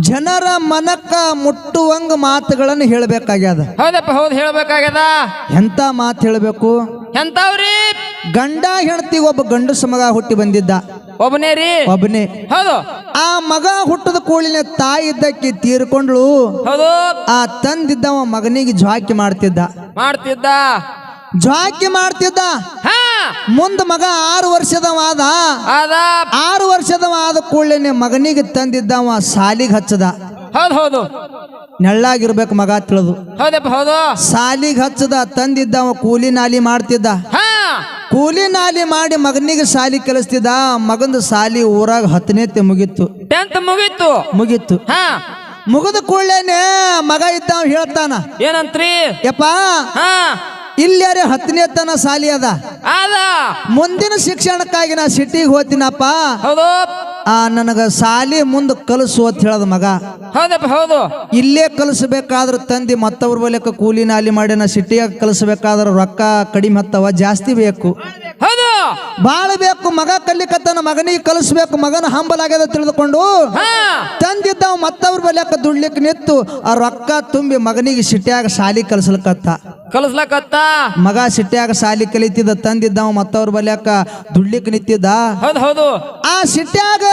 ಜನರ ಮನಕ್ಕ ಮುಟ್ಟುವಂಗ ಮಾತುಗಳನ್ನು ಹೇಳಬೇಕಾಗ್ಯದ. ಹೌದಪ್ಪ ಹೌದು ಹೇಳ್ಬೇಕಾಗ್ಯದ. ಎಂತ ಮಾತು ಹೇಳಬೇಕು? ಎಂತವ್ರಿ? ಗಂಡ ಹೆಂಡತಿ ಒಬ್ಬ ಗಂಡಸ ಮಗ ಹುಟ್ಟಿ ಬಂದಿದ್ದ. ಒಬ್ಬನೇ ರೀ? ಒಬ್ಬನೇ. ಹೌದು. ಆ ಮಗ ಹುಟ್ಟದ ಕೂಳಿನ ತಾಯಿ ಇದ್ದಕ್ಕೆ ತೀರ್ಕೊಂಡ್ಳು. ಹೌದು. ಆ ತಂದಿದ್ದವ ಮಗನಿಗೆ ಜ್ವಾಕಿ ಮಾಡ್ತಿದ್ದ. ಮಾಡ್ತಿದ್ದ. ಜ್ವಾಕಿ ಮಾಡ್ತಿದ್ದ. ಹಾ. ಮುಂದ ಮಗ ಆರು ವರ್ಷದವಾದ. ಅದ ಆರು ವರ್ಷದವ ಆದ ಕೂಡಲೇ ಮಗನಿಗೆ ತಂದಿದ್ದವ ಸಾಲಿಗೆ ಹಚ್ಚದ. ಹೌದು ಹೌದು. ನೆಳ್ಳಾಗಿರ್ಬೇಕು ಮಗ ತಿಳಿದು. ಹೌದಪ್ಪ ಹೌದು. ಸಾಲಿಗೆ ಹಚ್ಚದ ತಂದಿದ್ದವ ಕೂಲಿ ನಾಲಿ ಮಾಡ್ತಿದ್ದ. ಕೂಲಿ ನಾಲಿ ಮಾಡಿ ಮಗನಿಗೆ ಸಾಲಿ ಕಲಿಸ್ತಿದ್ದ ಮಗಂದು ಸಾಲಿ ಊರಾಗ ಹತ್ತನೇತೆ ಮುಗೀತು. ಟೆಂತ್ ಮುಗೀತು. ಮುಗೀತು. ಹಾ. ಮುಗಿದ ಕೂಡಲೇನೆ ಮಗ ಇದ್ದಾವ ಹೇಳ್ತಾನ. ಏನಂತ್ರಿ? ಯಪ್ಪ ಹಾ. ಇಲ್ಲಾರೆ ಹತ್ತನೇ ತನ ಸಾಲಿ ಅದ? ಅದ. ಮುಂದಿನ ಶಿಕ್ಷಣಕ್ಕಾಗಿ ನಾ ಸಿಟಿಗೆ ಹೋಗ್ತೀನಪ್ಪ. ಹೌದು. ಆ ನನಗ ಸಾಲಿ ಮುಂದೆ ಕಲಿಸು ಅಂತ ಹೇಳದ ಮಗ. ಹೌದಪ್ಪ ಹೌದು. ಇಲ್ಲೇ ಕಲಿಸ್ಬೇಕಾದ್ರ ತಂದಿ ಮತ್ತವ್ರ ಬಳಿಕ ಕೂಲಿ ನಾಲಿ ಮಾಡಿ ನಾ ಸಿಟಿಯಾಗ ಕಲಿಸ್ಬೇಕಾದ್ರ ರೊಕ್ಕ ಕಡಿಮೆ ಹತ್ತವ ಜಾಸ್ತಿ ಬೇಕು. ಹೌದು. ಬಾಳ ಬೇಕು ಮಗ ಕಲ್ಲಿಕತ್ತನ ಮಗನಿಗೆ ಕಲಿಸ್ಬೇಕು ಮಗನ ಹಂಬಲಾಗ್ಯದ ತಿಳಿದುಕೊಂಡು ಹಾ. ಬಲ್ಯಾಕ ದುಡ್ಲಿಕ್ಕೆ ನಿತ್ತು ಆ ರೊಕ್ಕ ತುಂಬಿ ಮಗನಿಗೆ ಸಿಟ್ಯಾಗ ಶಾಲಿ ಕಲಿಸ್ಲಕತ್ತ. ಕಲಿಸ್ಲಕತ್ತ? ಮಗ ಸಿಟ್ಯಾಗ ಶಾಲಿ ಕಲಿತಿದ್ದ ತಂದಿದ್ದವ ಮತ್ತವ್ರ ಬಲ್ಯಾಕ ದುಡ್ಲಿಕ್ಕೆ ನಿಂತಿದ್ದ? ಹೌದು ಹೌದು. ಆ ಸಿಟ್ಯಾಗ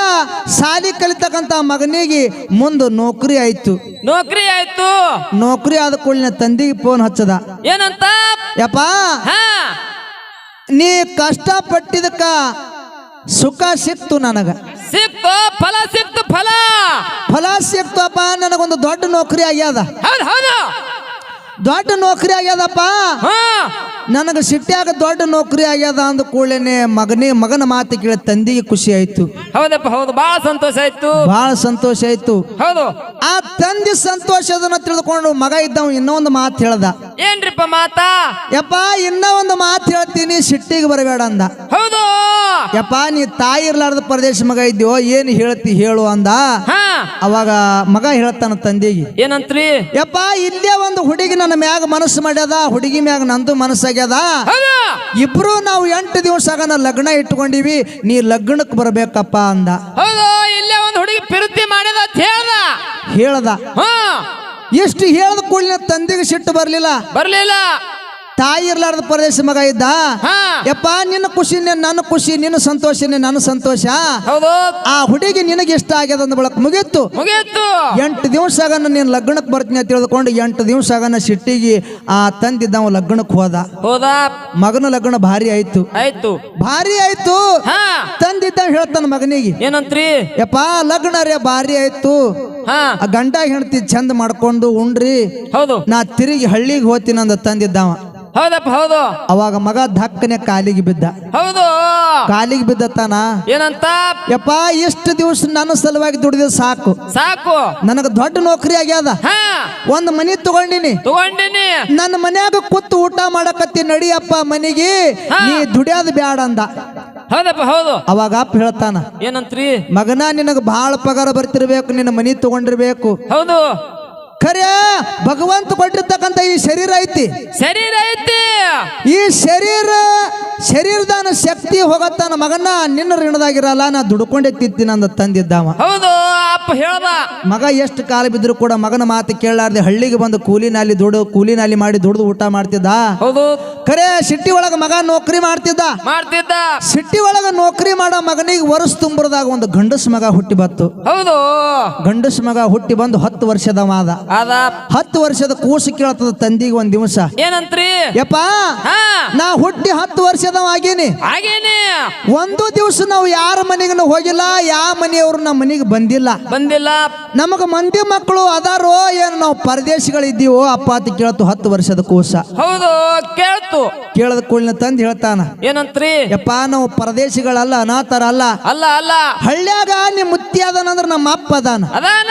ಶಾಲಿ ಕಲಿತಕ್ಕಂತ ಮಗನಿಗೆ ಮುಂದೆ ನೌಕರಿ ಆಯ್ತು. ನೌಕರಿ ಆಯ್ತು. ನೌಕರಿ ಆದ ಕೂಡಲಿನ ತಂದಿಗೆ ಫೋನ್ ಹಚ್ಚದ. ಏನಂತ? ಯಪ್ಪ ಹಾ. ನೀ ಕಷ್ಟ ಪಟ್ಟಿದಕ್ಕ ಸುಖ ಸಿಕ್ತು ನನಗ. ಸಿಕ್ತು ಫಲ ಸಿಕ್ತು ಫಲ. ಫಲ ಸಿಕ್ತಪ್ಪ ನನಗೊಂದು ದೊಡ್ಡ ನೌಕರಿ ಆಗ್ಯದ. ಹೌದು ಹೌದು. ದೊಡ್ಡ ನೌಕರಿ ಆಗ್ಯದಪ್ಪ. ನನಗೆ ಸಿಟ್ಯಾಗ ದೊಡ್ಡ ನೌಕರಿ ಆಗ್ಯದ ಅಂದ ಕೂಡಲೇನೆ ಮಗನೇ ಮಗನ ಮಾತು ಕೇಳಿ ತಂದಿಗೆ ಖುಷಿ ಆಯ್ತು. ಹೌದಪ್ಪ ಹೌದು. ಬಹಳ ಸಂತೋಷ ಆಯ್ತು. ಬಹಳ ಸಂತೋಷ ಆಯ್ತು. ಹೌದು. ಆ ತಂದೆ ಸಂತೋಷದನ್ನ ತಿಳಿದುಕೊಂಡು ಮಗ ಇದ್ದವ ಇನ್ನೊಂದು ಮಾತು ಹೇಳ್ದ. ಏನ್ರಿಪ್ಪ ಮಾತಾ? ಯಪ್ಪ ಇನ್ನ ಒಂದು ಮಾತು ಹೇಳ್ತೀನಿ ಸಿಟ್ಟಿಗೆ ಬರಬೇಡ ಅಂದ. ಹೌದು. ಯಪ್ಪ ನೀ ತಾಯಿ ಇರ್ಲಾರ್ದ ಪ್ರದೇಶ ಮಗ ಇದ್ಯೋ ಏನು ಹೇಳ್ತಿ ಹೇಳು ಅಂದ. ಹಾ. ಅವಾಗ ಮಗ ಹೇಳ್ತಾನ ತಂದೆಗೆ ಏನಂತ್ರಿ? ಯಪ್ಪ ಇಲ್ಲೇ ಒಂದು ಹುಡುಗಿ ನನ್ನ ಮ್ಯಾಗ ಮನಸ್ಸು ಮಾಡ್ಯದ ಹುಡುಗಿ ಮ್ಯಾಗ ನಂದು ಮನಸ್ಸಾಗ್ಯದ. ಇಬ್ರು ನಾವು ಎಂಟು ದಿವಸ ಆಗನ ಲಗ್ನ ಇಟ್ಕೊಂಡಿವಿ ನೀ ಲಗ್ನಕ್ಕೆ ಬರ್ಬೇಕಪ್ಪ ಅಂದ. ಇಲ್ಲೇ ಒಂದು ಹುಡುಗಿ ಪಿರುತಿ ಮಾಡ್ಯದ ಹೇಳ್ದ. ಹೇಳ್ದ. ಹಾ. ಎಷ್ಟು ಹೇಳ್ದ ಕೂಡಲಿನ ತಂದೆಗೆ ಸಿಟ್ಟು ಬರ್ಲಿಲ್ಲ. ಬರ್ಲಿಲ್ಲ. ತಾಯಿ ಇರ್ಲಾರ್ದ ಪ್ರದೇಶ ಮಗ ಇದ್ದ? ಯಪ್ಪ ನಿನ್ನ ಖುಷಿ ನನ್ನ ಖುಷಿ ನಿನ್ನ ಸಂತೋಷ ನನ್ನ ಸಂತೋಷ? ಆ ಹುಡುಗಿ ನಿನಗೆ ಇಷ್ಟ ಆಗ್ಯದ ಅಂದ ಬಳಕ ಮುಗಿತ್ತು. ಮುಗಿತ್ತು. ಎಂಟು ದಿವಸ ಆಗನ ನೀನು ಲಗ್ನಕ್ಕೆ ಬರ್ತೀನಿ ಅಂತ ತಿಳ್ಕೊಂಡು ಎಂಟು ದಿವಸ ಆಗನ ಸಿಟ್ಟಿಗೆ ಆ ತಂದಿದ್ದವ ಲಗ್ನಕ್ಕೆ ಹೋದ. ಹೋದ. ಮಗನ ಲಗ್ನ ಭಾರಿ ಆಯ್ತು. ಆಯ್ತು. ಭಾರಿ ಆಯ್ತು. ತಂದಿದ್ದ ಹೇಳ್ತಾನ ಮಗನಿಗೆ. ಏನಂತ್ರಿ? ಯಪ್ಪ ಲಗ್ನ ರೇ ಭಾರಿ ಆಯ್ತು. ಆ ಗಂಡ ಹೆಣ್ತಿ ಚಂದ ಮಾಡ್ಕೊಂಡು ಉಂಡ್ರಿ. ಹೌದು. ನಾ ತಿರುಗಿ ಹಳ್ಳಿಗೆ ಹೋಗ್ತೀನಿ ಅಂದ ತಂದಿದ್ದವ. ಹೌದಪ್ಪ ಹೌದು. ಅವಾಗ ಮಗ ಧಕ್ಕನೆ ಕಾಲಿಗೆ ಬಿದ್ದ. ಹೌದು. ಕಾಲಿಗೆ ಬಿದ್ದ ತಾನ ಏನಂತ? ಯಪ್ಪ ಎಷ್ಟು ದಿವಸ ನನ್ನ ಸಲುವಾಗಿ ದುಡಿದ ಸಾಕು. ಸಾಕು. ನನಗೆ ದೊಡ್ಡ ನೌಕರಿ ಆಗ್ಯದ. ಒಂದ್ ಮನಿ ತಗೊಂಡಿನಿ. ತಗೊಂಡಿನಿ. ನನ್ನ ಮನ್ಯಾಗ ಕೂತು ಊಟ ಮಾಡಕತ್ತಿ ನಡಿಯಪ್ಪ ಮನಿಗೆ. ನೀ ದುಡಿಯೋದು ಬ್ಯಾಡ ಅಂದ. ಹೌದಪ್ಪ ಹೌದು. ಅವಾಗ ಅಪ್ಪ ಹೇಳ್ತಾನ ಏನಂತ್ರಿ? ಮಗನ ನಿನಗೆ ಬಹಳ ಪಗಾರ ಬರ್ತಿರ್ಬೇಕು ನಿನ್ನ ಮನಿ ತಗೊಂಡಿರ್ಬೇಕು. ಹೌದು. ಖರೆ ಭಗವಂತ ಕೊಟ್ಟಿರ್ತಕ್ಕಂಥ ಈ ಶರೀರ ಐತಿ. ಶರೀರ ಐತಿ. ಈ ಶರೀರ ಶರೀರದಾನ ಶಕ್ತಿ ಹೋಗತ್ತಾನ ಮಗನ ನಿನ್ನ ಋಣದಾಗಿರಲ್ಲ ನಾ ದುಡ್ಕೊಂಡೆ ತಿತ್ತೀನಿ ಅಂದ ತಂದಿದ್ದಾವ. ಹೌದು ಅಪ್ಪ ಹೇಳ್ದ. ಮಗ ಎಷ್ಟು ಕಾಲ ಬಿದ್ರು ಕೂಡ ಮಗನ ಮಾತು ಕೇಳಲಾರ್ದೆ ಹಳ್ಳಿಗೆ ಬಂದು ಕೂಲಿ ನಾಲಿ ದುಡು ಕೂಲಿ ನಾಲಿ ಮಾಡಿ ದುಡ್ದು ಊಟ ಮಾಡ್ತಿದ್ದ. ಹೌದು. ಖರೆ ಸಿಟ್ಟಿ ಒಳಗ ಮಗ ನೌಕರಿ ಮಾಡ್ತಿದ್ದ. ಮಾಡ್ತಿದ್ದ. ಸಿಟ್ಟಿ ಒಳಗ ನೌಕರಿ ಮಾಡೋ ಮಗನಿಗೆ ವರ್ಷ ತುಂಬರದಾಗ ಒಂದು ಗಂಡಸ ಮಗ ಹುಟ್ಟಿ ಬತ್ತು ಹೌದು. ಗಂಡಸ ಮಗ ಹುಟ್ಟಿ ಬಂದು ಹತ್ತು ವರ್ಷದ ಮಾದ ಅದ ಹತ್ತು ವರ್ಷದ ಕೂಸು ಕೇಳ್ತದ ತಂದಿಗೆ ಒಂದ್ ದಿವಸ. ಏನಂತ್ರಿ? ಯಪ್ಪ ನಾ ಹುಟ್ಟಿ ಹತ್ತು ವರ್ಷದವ ಆಗೀನಿ. ಹಾಗೇನೆ. ಒಂದು ದಿವಸ ನಾವು ಯಾರ ಮನೆಗೂ ಹೋಗಿಲ್ಲ ಯಾವ ಮನೆಯವರು ನಮ್ಮ ಮನೆಗೆ ಬಂದಿಲ್ಲ. ಬಂದಿಲ್ಲ. ನಮಗ ಮಂದಿ ಮಕ್ಕಳು ಅದಾರೋ ಏನು ನಾವು ಪರದೇಶಗಳಿದ್ದೀವೋ ಅಪ್ಪ ಅಂತ ಕೇಳ್ತು ಹತ್ತು ವರ್ಷದ ಕೂಸ. ಹೌದು ಕೇಳ್ತು. ಕೇಳದ ಕೂಡಲಿನ ತಂದು ಹೇಳ್ತಾನ ಏನಂತ್ರಿ? ಯಪ್ಪ ನಾವು ಪರದೇಶಗಳಲ್ಲ ಅನಾಥರ ಅಲ್ಲ ಅಲ್ಲ. ಅಲ್ಲ ಹಳ್ಳ್ಯಾಗ ನಿಮ್ಮ ಮುತ್ತಿ ಅದಾನಂದ್ರ ನಮ್ಮ ಅಪ್ಪ ಅದಾನ. ಅದಾನ.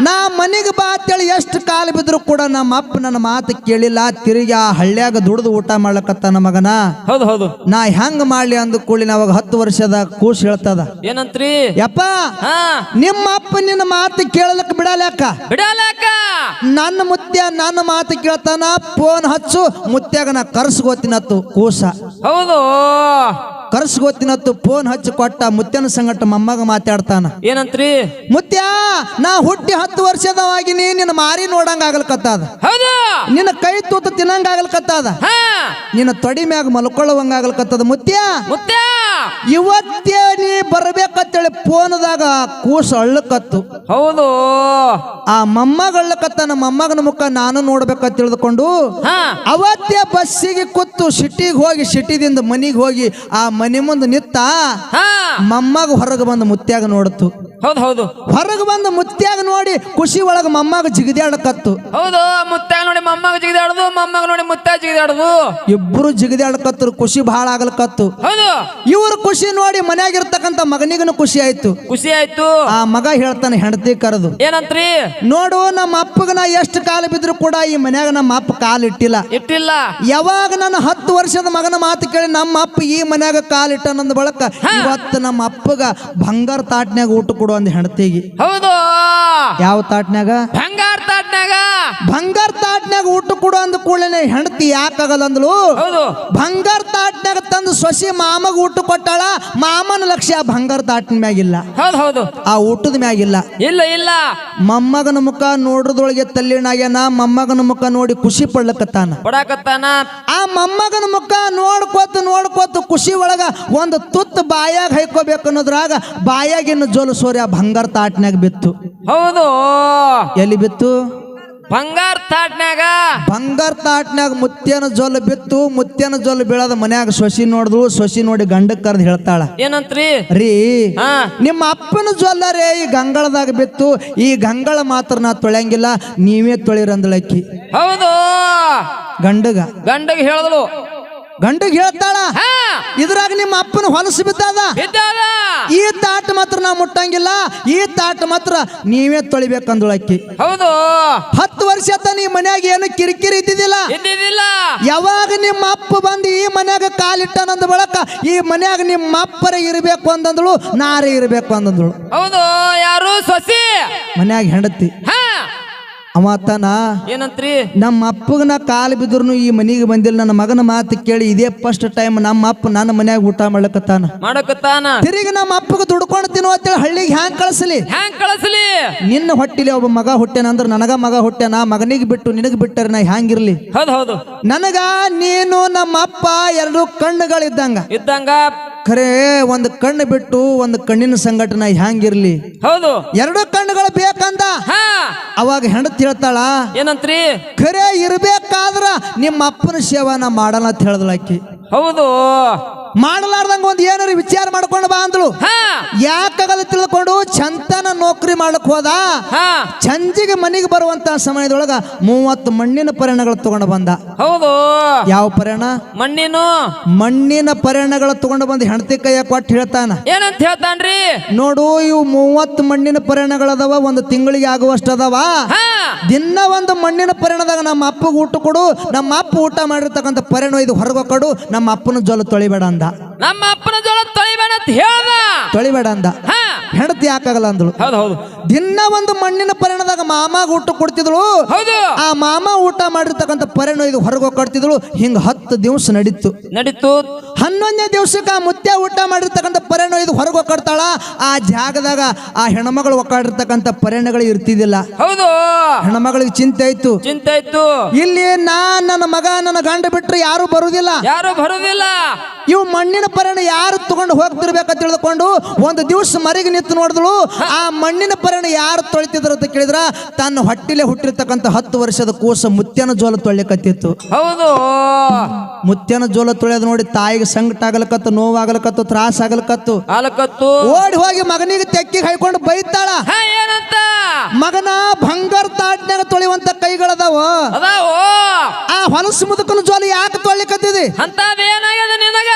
ನಾ ಮನೆಗೆ ಬಾ ಅಂತೇಳಿ ಎಷ್ಟು ಕಾಲ ಬಿದ್ರು ಕೂಡ ನಮ್ಮ ಅಪ್ಪ ನನ್ನ ಮಾತು ಕೇಳಿಲ್ಲ. ತಿರುಗಿ ಆ ಹಳ್ಳ್ಯಾಗ ದುಡ್ದು ಊಟ ಮಾಡ್ಲಕತ್ತಾನ ಮಗನ. ಹೌದು ಹೌದು. ನಾ ಹೆಂಗ್ ಮಾಡ್ಲಿ ಅಂದ ಕೂಡಲಿನ ಅವಾಗ ಹತ್ತು ವರ್ಷದ ಕೂಸ್ ಹೇಳ್ತದ. ಏನಂತ್ರಿ? ಯಪ್ಪ ನಿಮ್ಮ ಅಪ್ಪ ನಿನ್ನ ಮಾತು ಕೇಳಲಕ್ಕ ಬಿಡಲಕ್ಕ ಬಿಡಲಕ್ಕ ನನ್ನ ಮುತ್ಯ ನನ್ನ ಮಾತು ಕೇಳ್ತಾನ ಫೋನ್ ಹಚ್ಚು ಮುತ್ಯಾಗ ನಾ ಕರ್ಸ್ಕೋತೀನತ್ತು ಕೂಸ. ಹೌದು. ಕರ್ಸ್ಗೋತಿನತ್ತು ಫೋನ್ ಹಚ್ಚಿ ಕೊಟ್ಟ ಮುತ್ಯನ ಸಂಗಟ ಮೊಮ್ಮಗ ಮಾತಾಡ್ತಾನ. ಏನಂತ್ರಿ? ಮುತ್ಯ ನಾ ಹುಟ್ಟಿ ಹತ್ತು ವರ್ಷದವಾಗಿ ನಿನ್ನ ಮಾರಿ ನೋಡಂಗ ಆಗಲ್ಕತ್ತದ ಹೌದು. ನಿನ್ನ ಕೈ ತೂತು ತಿನ್ನಂಗ ಆಗ್ಲಕತ್ತದ ನಿನ್ನ ತೊಡಿ ಮ್ಯಾಗ ಮಲ್ಕೊಳ್ಳುವಂಗ ಆಗ್ಲಕತ್ತದ ಮುತ್ಯ. ಇವತ್ತೇ ನೀ ಬರ್ಬೇಕಂತೇಳಿ ಫೋನ್ದಾಗ ಕೂಸು ಅಳ್ಳಕತ್ತು. ಹೌದು. ಆ ಮೊಮ್ಮಗ ನಮ್ಮ ಮೊಮ್ಮಗನ ಮುಖ ನಾನು ನೋಡ್ಬೇಕಂತ ತಿಳಿದುಕೊಂಡು ಅವತ್ತೇ ಬಸ್ಸಿಗೆ ಕೂತು ಸಿಟಿಗೆ ಹೋಗಿ ಸಿಟಿದಿಂದ ಮನಿಗೆ ಹೋಗಿ ಆ ಮನೆ ಮುಂದೆ ನಿತ್ತ ಮೊಮ್ಮಗ ಹೊರಗೆ ಬಂದು ಮುತ್ಯಾಗ ನೋಡ್ತು. ಹೌದು ಹೌದು. ಹೊರಗೆ ಬಂದು ಮುತ್ಯಾಗ ನೋಡಿ ಖುಷಿ ಒಳಗೆ ಮೊಮ್ಮಗ ಜಿಗಿದಾಡಕತ್ತು ಹೌದು ಮುತ್ತಾಗ ನೋಡಿ ಮೊಮ್ಮಗ ಜಿಗಿದಾಡುದು ಮೊಮ್ಮಗ ನೋಡಿ ಮುತ್ತ ಜಿಗಿದಾಡುದು. ಇಬ್ಬರು ಜಿಗಿದಾಡಕತ್ತರು ಖುಷಿ ಬಹಳ ಆಗ್ಲಕತ್ತು ಹೌದು. ಇವ್ರ ಖುಷಿ ನೋಡಿ ಮನ್ಯಾಗಿರ್ತಕ್ಕಂಥ ಮಗನಿಗನು ಖುಷಿ ಆಯ್ತು. ಖುಷಿ ಆಯ್ತು. ಆ ಮಗ ಹೇಳ್ತಾನೆ ಹೆಂಡತಿ ಕರೆದು ಏನಂತ್ರಿ? ನೋಡು ನಮ್ಮ ಅಪ್ಪಗ ನಾ ಎಷ್ಟು ಕಾಲ ಬಿದ್ರು ಕೂಡ ಈ ಮನ್ಯಾಗ ನಮ್ಮ ಅಪ್ಪ ಕಾಲು ಇಟ್ಟಿಲ್ಲ. ಇಟ್ಟಿಲ್ಲ. ಯಾವಾಗ ನನ್ನ ಹತ್ತು ವರ್ಷದ ಮಗನ ಮಾತು ಕೇಳಿ ನಮ್ಮ ಅಪ್ಪ ಈ ಮನ್ಯಾಗ ಕಾಲಿಟ್ಟ ನಂದ ಬಳಕ ಇವತ್ತು ನಮ್ಮ ಅಪ್ಪಗ ಬಂಗಾರ ತಾಟ್ನ್ಯಾಗ ಊಟ ಕೊಡು ಅಂದ ಹೆಣತಿಗೆ ಹೌದು. ಯಾವ ತಾಟ್ನ್ಯಾಗ? ಬಂಗಾರ ತಾಟ್ನ್ಯಾಗ. ಬಂಗಾರ ತಾಟ್ನ್ಯಾಗ ಊಟ ಕೊಡು ಅಂದ ಕೂಡಲೇ ಹೆಣತಿ ಯಾಕಾಗಲ್ಲ ಅಂದ್ಲು? ಹೌದು. ಬಂಗಾರ ತಾಟ್ನ್ಯಾಗ ತಂದು ಸೊಸಿ ಮಾಮಗ ಊಟ ಕೊಟ್ಟಾಳ ಮಾಮನ ಲಕ್ಷ್ಯ ಬಂಗಾರ ದಾಟಿನ ಮ್ಯಾಗಿಲ್ಲ. ಹೌದು ಹೌದು. ಆ ಊಟದ ಮ್ಯಾಗಿಲ್ಲ. ಇಲ್ಲ ಇಲ್ಲ. ಮೊಮ್ಮಗನ ಮುಖ ನೋಡ್ರದೊಳಗೆ ತಲ್ಲಿನಾಗ್ಯಾನ ಮೊಮ್ಮಗನ ಮುಖ ನೋಡಿ ಖುಷಿ ಪಡ್ಲಕತ್ತಾನ. ಕೊಡಾಕತ್ತಾನ ಆ ಮೊಮ್ಮಗನ ಮುಖ ನೋಡ್ಕೋತ ನೋಡ್ಕೋತ ಖುಷಿ ಒಳಗ ಒಂದು ತುತ್ತು ಬಾಯಾಗ ಹೈಕೋಬೇಕು ಅನ್ನೋದ್ರಾಗ ಬಾಯಾಗಿನ ಜೋಲು ಸೋರಿ ಆ ಬಂಗಾರ ತಾಟ್ನ್ಯಾಗ ಬಿತ್ತು. ಹೌದು. ಎಲ್ಲಿ ಬಿತ್ತು? ಬಂಗಾರ ತಾಟ್ನಾಗ ಬಂಗಾರ ತಾಟ್ನಾಗ ಮುತ್ಯನ ಜೊಲ್ ಬಿತ್ತು ಮುತ್ಯನ ಜೊಲ್ ಬೀಳದ ಮನ್ಯಾಗ ಸೊಸಿ ನೋಡ್ದು ಸೊಸಿ ನೋಡಿ ಗಂಡಕ್ ಕರೆದು ಹೇಳ್ತಾಳ. ಏನಂತ್ರಿ? ರೀ ನಿಮ್ಮ ಅಪ್ಪನ ಜೊಲ್ಲರೇ ಈ ಗಂಗಳದಾಗ ಬಿತ್ತು ಈ ಗಂಗಳ ಮಾತ್ರ ನಾ ತೊಳೆಯಂಗಿಲ್ಲ ನೀವೇ ತೊಳಿರಂದಳಕ್ಕಿ. ಹೌದು. ಗಂಡಗ. ಗಂಡಗೆ ಹೇಳಿದಳು. ಗಂಡಗ್ ಹೇಳ್ತಾಳ? ಇದ್ರಾಗ ನಿಮ್ಮ ಅಪ್ಪನ ಹೊಲಸು ಬಿದ್ದಾದ ಬಿದ್ದಾದ ಈ ತಾಟ್ ಮಾತ್ರ ನಾ ಮುಟ್ಟಂಗಿಲ್ಲ ಈ ತಾಟ್ ಮಾತ್ರ ನೀವೇ ತೊಳಿಬೇಕಂದಳಕ್ಕಿ ಹೌದು. ಹತ್ತು ವರ್ಷ ಆತ ನೀ ಮನ್ಯಾಗ ಏನು ಕಿರಿಕಿರಿ ಇದ್ದಿದ್ದಿಲ್ಲ? ಇದ್ದಿದ್ದಿಲ್ಲ. ಯಾವಾಗ ನಿಮ್ಮ ಅಪ್ಪ ಬಂದು ಈ ಮನ್ಯಾಗ ಕಾಲಿಟ್ಟನಂದ ಬಳಕ ಈ ಮನ್ಯಾಗ ನಿಮ್ಮ ಅಪ್ಪರ ಇರಬೇಕು ಅಂದಂದಳು ನಾರೇ ಇರಬೇಕು ಅಂದಂದಳು. ಹೌದು ಯಾರು ಸೊಸಿ? ಮನ್ಯಾಗ ಹೆಂಡತಿ. ಹಾ? ಅವತನ ಏನಂತ್ರಿ? ನಮ್ಮ ಅಪ್ಪಗನ ಕಾಲು ಬಿದ್ರು ಈ ಮನೆಗೆ ಬಂದಿಲ್ಲ. ನನ್ನ ಮಗನ ಮಾತು ಕೇಳಿ ಇದೇ ಫಸ್ಟ್ ಟೈಮ್ ನಮ್ಮ ಅಪ್ಪ ನನ್ನ ಮನ್ಯಾಗ ಊಟ ಮಾಡ್ಲಕತ್ತಾನ. ಮಾಡಕತ್ತಾನ? ತಿರುಗಿ ನಮ್ಮ ಅಪ್ಪಗ ದುಡ್ಕೊಂಡು ತಿನ್ನು ಅಂತೇಳಿ ಹಳ್ಳಿಗೆ ಹ್ಯಾಂಗ್ ಕಳಿಸಲಿ? ಹ್ಯಾಂಗ್ ಕಳಿಸ್ಲಿ? ನಿನ್ನ ಹೊಟ್ಟಿಲಿ ಒಬ್ಬ ಮಗ ಹುಟ್ಟೆನ ಅಂದ್ರೆ ನನಗ ಮಗ ಹುಟ್ಟೆನ ಮಗನಿಗೆ ಬಿಟ್ಟು ನಿನಗೆ ಬಿಟ್ಟರೆ ನಾ ಹ್ಯಾಂಗಿರ್ಲಿ? ಹೌದು ಹೌದು. ನನಗ ನೀನು ನಮ್ಮ ಅಪ್ಪ ಎರಡು ಕಣ್ಣುಗಳಿದ್ದಂಗ. ಇದ್ದಂಗ ಖರೆ ಒಂದು ಕಣ್ಣು ಬಿಟ್ಟು ಒಂದು ಕಣ್ಣಿನ ಸಂಘಟನ ಹ್ಯಾಂಗಿರ್ಲಿ? ಹೌದು. ಎರಡು ಕಣ್ಣುಗಳು ಬೇಕಂದ? ಅವಾಗ ಹೆಂಡತಿ ಹೇಳ್ತಾಳ ಏನಂತ್ರಿ? ಖರೆ ಇರ್ಬೇಕಾದ್ರ ನಿಮ್ಮ ಅಪ್ಪನ ಸೇವನ ಮಾಡಲ್ಲ ಅಂತ ಹೇಳ್ದಳಕ್ಕಿ ಹೌದು. ಮಾಡಲಾರ್ದಂಗ ಒಂದು ಏನಾರ ವಿಚಾರ ಮಾಡ್ಕೊಂಡು ಬಾ ಅಂದ್ಳು ಹಾ. ಯಾಕಾಗಲ್ಲ ತಿಳ್ಕೊಂಡು ಚಂತನ ನೌಕರಿ ಮಾಡ್ಲಿಕ್ಕೆ ಹೋದ? ಚಂಜಿಗೆ ಮನೆಗೆ ಬರುವಂತ ಸಮಯದೊಳಗ ಮೂವತ್ತು ಮಣ್ಣಿನ ಪರಿಣಗಳು ತಗೊಂಡು ಬಂದ. ಹೌದು. ಯಾವ ಪರಿಣ ಮಣ್ಣಿನ. ಮಣ್ಣಿನ ಪರಿಣಗಳು ತಗೊಂಡು ಬಂದ ಹೆಂಡತಿ ಕೈಯ ಕೊಟ್ಟು ಹೇಳ್ತಾನ. ಏನಂತ ಹೇಳ್ತಾನ್ರಿ? ನೋಡು ಇವು ಮೂವತ್ತು ಮಣ್ಣಿನ ಪರಿಣಗಳದವ ಒಂದು ತಿಂಗಳಿಗೆ ಆಗುವಷ್ಟು ಅದಾವ. ಹಾ. ದಿನ ಒಂದು ಮಣ್ಣಿನ ಪರಿಣದಾಗ ನಮ್ಮ ಅಪ್ಪಗೆ ಊಟ ಕೊಡು ನಮ್ಮ ಅಪ್ಪ ಊಟ ಮಾಡಿರ್ತಕ್ಕಂಥ ಪರಿಣ ಇದು ಹೊರಗೆ ಕೊಡು ನಮ್ಮ ಅಪ್ಪನ ಜೊಲ ತೊಳಿಬೇಡ ಅಂದ. ನಮ್ಮ ಅಪ್ಪನ ಜೋಳ ತೊಳಿಬೇಡ ಅಂತ ಹೇಳ್ದ. ತೊಳಿಬೇಡ ಅಂದ. ಹಾ. ಹೆಂಡತಿ ಯಾಕಾಗಲ್ಲ ಅಂದಳು. ಹೌದು ಹೌದು. ದಿನ ಒಂದು ಮಣ್ಣಿನ ಪರಿಣದಾಗ ಮಾಮಾಗ ಊಟ ಕೊಡ್ತಿದ್ಳು. ಹೌದು. ಆ ಮಾಮ ಊಟ ಮಾಡಿರ್ತಕ್ಕಂಥ ಪರಿಣ ಇದು ಹೊರಗೆ ಕೊಡ್ತಿದ್ಳು ಹಿಂಗ ಹತ್ತು ದಿವಸ ನಡೀತು. ನಡೀತು. ಹನ್ನೊಂದನೇ ದಿವಸಕ್ಕೆ ಆ ಮುತ್ಯ ಊಟ ಮಾಡಿರ್ತಕ್ಕಂಥ ಪರಿಣ ಇದು ಹೊರಗೆ ಕಟ್ತಾಳ. ಆ ಜಾಗದಾಗ ಆ ಹೆಣ್ಮಗಳು ಒಕ್ಕಾಡಿರ್ತಕ್ಕಂಥ ಪರಿಣಗಳು ಇರ್ತಿದ್ದಿಲ್ಲ. ಹೌದು. ಹೆಣ್ಮಗಳಿಗೆ ಚಿಂತೆ ಆಯ್ತು. ಚಿಂತೆ ಆಯ್ತು. ಇಲ್ಲಿ ನಾ ನನ್ನ ಮಗ ನನ್ನ ಗಂಡ ಬಿಟ್ಟರೆ ಯಾರು ಬರುವುದಿಲ್ಲ. ಯಾರು ಬರುವುದಿಲ್ಲ. ಇವು ಮಣ್ಣಿನ ಪರಿಣ ಯಾರು ತಗೊಂಡು ಹೋಗ್ತಿರ್ಬೇಕಂತ ತಿಳಿದುಕೊಂಡು ಒಂದು ದಿವಸ ಮರಿಗೆ ನಿಂತು ನೋಡಿದಳು. ಆ ಮಣ್ಣಿನ ಪರಿಣ ಯಾರು ತೊಳಿತಿದ್ರು ಅಂತ ಕೇಳಿದ್ರ ತನ್ನ ಹೊಟ್ಟಿಲೆ ಹುಟ್ಟಿರ್ತಕ್ಕಂಥ ಹತ್ತು ವರ್ಷದ ಕೂಸ ಮುತ್ಯನ ಜೋಲ ತೊಳಿಕತ್ತಿತ್ತು ಹೌದು. ಮುತ್ಯನ ಜೋಲ ತೊಳೆಯೋದು ನೋಡಿ ತಾಯಿಗೆ ಸಂಕಟ ಆಗಲಕತ್ತು ನೋವಾಗಲಕತ್ತು ತ್ರಾಸ ಆಗಲಕತ್ತು. ಆಲಕತ್ತು ಓಡಿ ಹೋಗಿ ಮಗನಿಗೆ ತೆಕ್ಕಿಗೆ ಹೈಕೊಂಡು ಬೈತಾಳ. ಹಾ ಏನಂತ? ಮಗನ ಬಂಗಾರ ತಾಟ್ನಾಗ ತೊಳೆಯುವಂತ ಕೈಗಳದಾವ. ಅದಾವು? ಆ ಹೊಲಸು ಮುದುಕನ ಜೋಲ ಯಾಕೆ ತೊಳಿಕತ್ತಿದಿ ಅಂತದೇನಾಗ್ಯದ ನಿನಗ?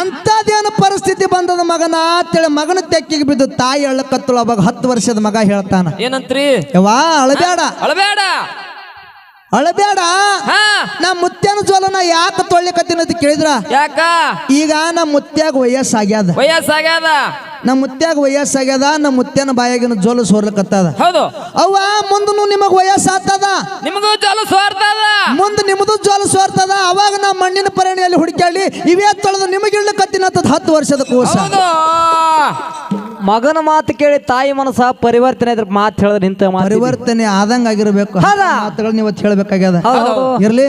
ಅಂಥದ್ದೇನು ಪರಿಸ್ಥಿತಿ ಬಂದದ ಮಗನ? ಅಂತೇಳಿ ಮಗನ ತೆಕ್ಕಿಗೆ ಬಿದ್ದು ತಾಯಿ ಅಳ್ಳಕತ್ತಳು ಅವಾಗ ಹತ್ತು ವರ್ಷದ ಮಗ ಹೇಳ್ತಾನ. ಏನಂತ್ರಿ? ಯವ್ವಾ ಅಳಬೇಡ ಅಳಬೇಡ ಅಳಬೇಡ ನಾ ಮುತ್ಯನ ಜೋಲನ ಯಾಕೆ ತೊಳಿಕತ್ತೀನಿ ಅಂತ ಕೇಳಿದ್ರ? ಯಾಕ? ಈಗ ನಮ್ಮ ಮುತ್ಯಾಗ ವಯಸ್ಸಾಗ್ಯದ. ವಯಸ್ಸಾಗ್ಯದ? ನಮ್ಮ ಮುತ್ಯಾಗ ವಯಸ್ಸಾಗ್ಯದ ನಮ್ಮ ಮುತ್ಯನ ಬಾಯಾಗಿನ ಜೋಲು ಸೋರ್ಲಕತ್ತದ. ಹೌದು. ಅವ್ವ ಮುಂದನು ನಿಮಗ್ ವಯಸ್ಸಾಗ್ತದ? ನಿಮಗೂ ಜೋಲು ಸೋರ್ತದ? ಮುಂದೆ ನಿಮ್ಮದು ಜ್ವಾಲ ಸೋರ್ತದ? ಅವಾಗ ನಾ ಮಣ್ಣಿನ ಪರಿಣಿಯಲ್ಲಿ ಹುಡುಕಾಡಿ ಇವೇ ತೊಳೆದು ನಿಮಗಿಳ್ಲಕತ್ತಿನತ್ತದ ಹತ್ತು ವರ್ಷದ ಕೋಸ ಮಗನ ಮಾತು ಕೇಳಿ ತಾಯಿ ಮನಸ್ಸ ಪರಿವರ್ತನೆ ಇದ್ರ ಮಾತು ಹೇಳಿದ್ರೆ ಇಂಥ ಮಾತು ಪರಿವರ್ತನೆ ಆದಂಗ ಆಗಿರ್ಬೇಕು ಹೌದಾ? ಮಾತುಗಳನ್ನ ಇವತ್ತು ಹೇಳ್ಬೇಕಾಗ್ಯದ? ಹೌದು, ಇರ್ಲಿ.